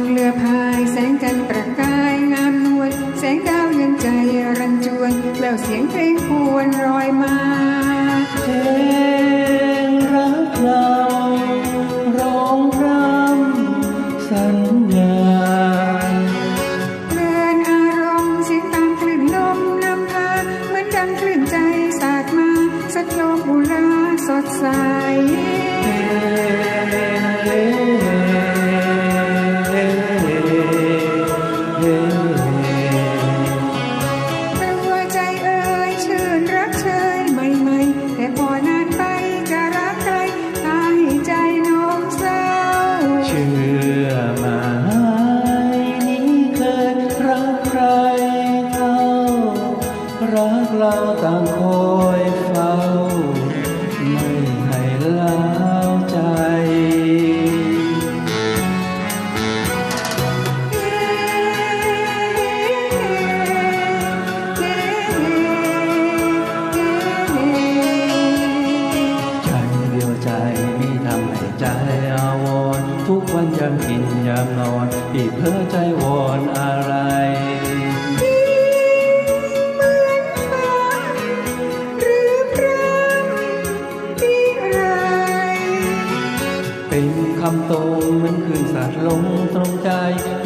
เรือพายแสงจันทร์ประกายงามนวลแสงดาวเยือนใจรันจวน แล้วเสียงเพลงควนรอยมา รักเราต่างคอยเฝ้า ไม่ให้ล้าวใจ ใจเดียวใจมีทำให้ใจอาวร ทุกวันยามกินยามนอนปีเพ้อใจวอนอะไรำตรงเหมันคืนสาดลงตรงใจ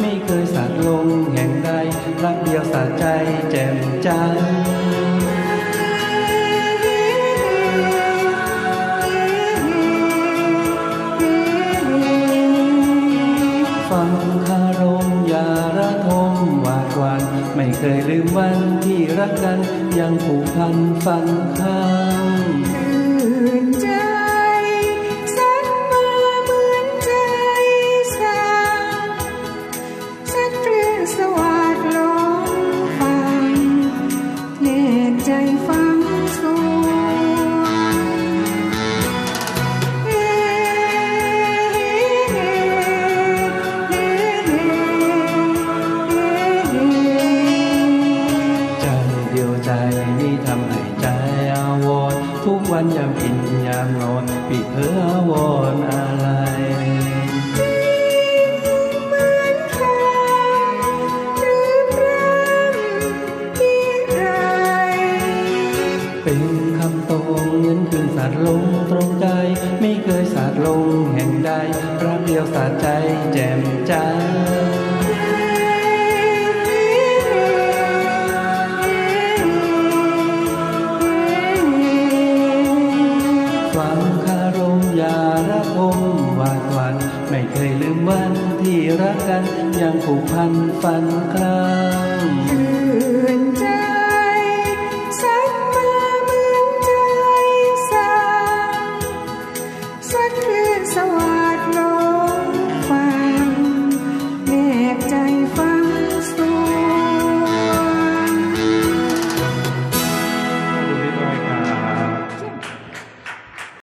ไม่เคยสาดลงแห่งใด รักเดียวสาดใจแจ่มจันทร์ฟังคารมยาระทมหวาดวัน ไม่เคยลืมวันที่รักกัน ยังผูกพันฝันข้าง ใจนี่ทำให้ใจอาวรทุกวันยามกินยามนอนปิดเพ้ออวรณ์อะไรเหมือนคำรื้นรำที่ไรเป็นคำตรงเงินคืนสาดลงตรงใจ ไม่เคยสาดลงแห่งใดรักเดียวสาดใจแจ่มใจ คยลืมวันที่รักกันยังผูกพันฝันครั้ง